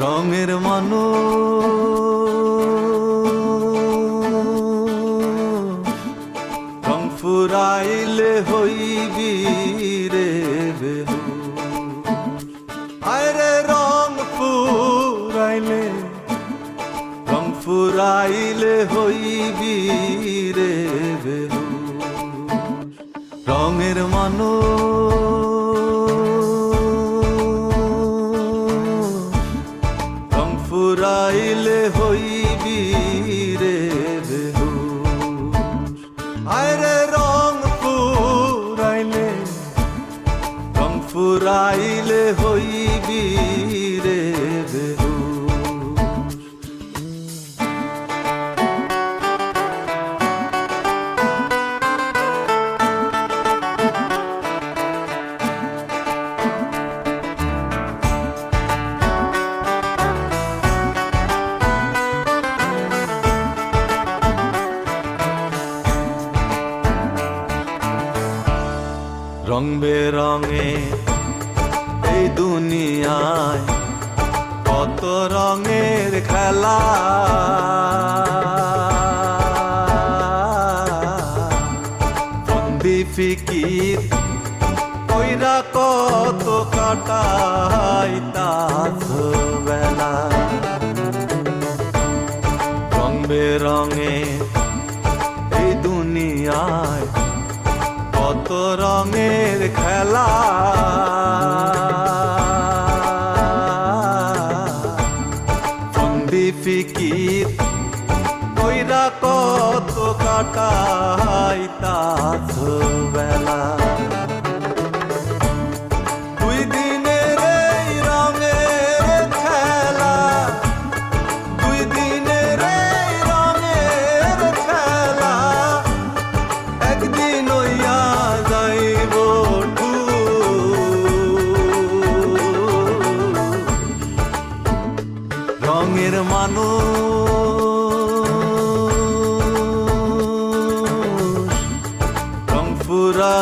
রঙের মানো রং ফুরাইলে হইবি রে আরে রং ফুরাইলে রং ফুরাইলে হইবি রে রঙের মানো ফুরাইলে হইবি রে বেহুশ। আরে রং ফুরাইলে রং ফুরাইলে হইবি রং বেরঙে এই দুনিয়ায় কত রঙের খেলা। বন্দি ফিকির কইরা কত কাটাই তাস বেলা রং বেরঙে এই দুনিয়ায় কত রঙের খেলা। ফন্দি ফিকির কইরা কত কাটাই তাস রঙের মানুষ রংপুরা